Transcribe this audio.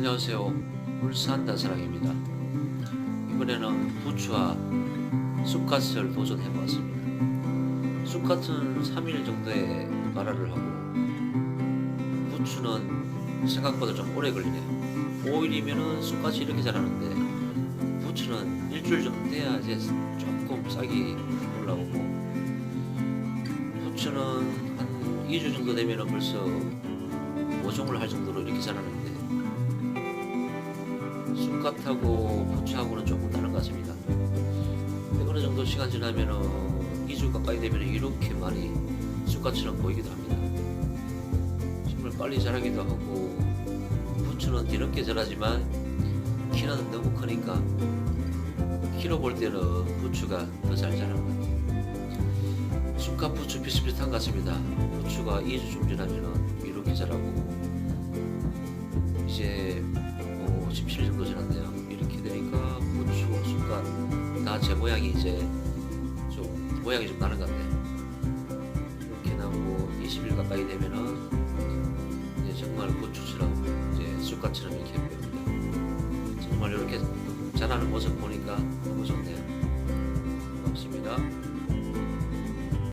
안녕하세요. 울산 다사랑입니다. 이번에는 부추와 쑥갓을 도전해보았습니다. 쑥갓은 3일 정도에 발화를 하고 부추는 생각보다 좀 오래 걸리네요. 5일이면은 쑥갓이 이렇게 자라는데 부추는 일주일 정도 돼야 이제 조금 싹이 올라오고 부추는 한 2주 정도 되면은 벌써 모종을 할 정도로 이렇게 자라는데 쑥갓하고 부추하고는 조금 다른 것 같습니다. 어느 정도 시간 지나면은 2주 가까이 되면 이렇게 많이 쑥갓처럼 보이기도 합니다. 정말 빨리 자라기도 하고 부추는 뒤늦게 자라지만 키는 너무 크니까 키로 볼 때는 부추가 더 잘 자라는 것 같아요. 쑥갓 부추 비슷비슷한 것 같습니다. 부추가 2주쯤 지나면은 이렇게 자라고 이제 뭐 17일 정도 지났네요. 이렇게 되니까 부추, 쑥갓 다제 모양이 이제 좀 모양이 좀 나는 것 같네요. 이렇게 나오고 20일 가까이 되면은 이제 정말 부추처럼 이제 쑥갓처럼 이렇게 보입니다. 정말 이렇게 자라는 모습 보니까 너무 좋네요.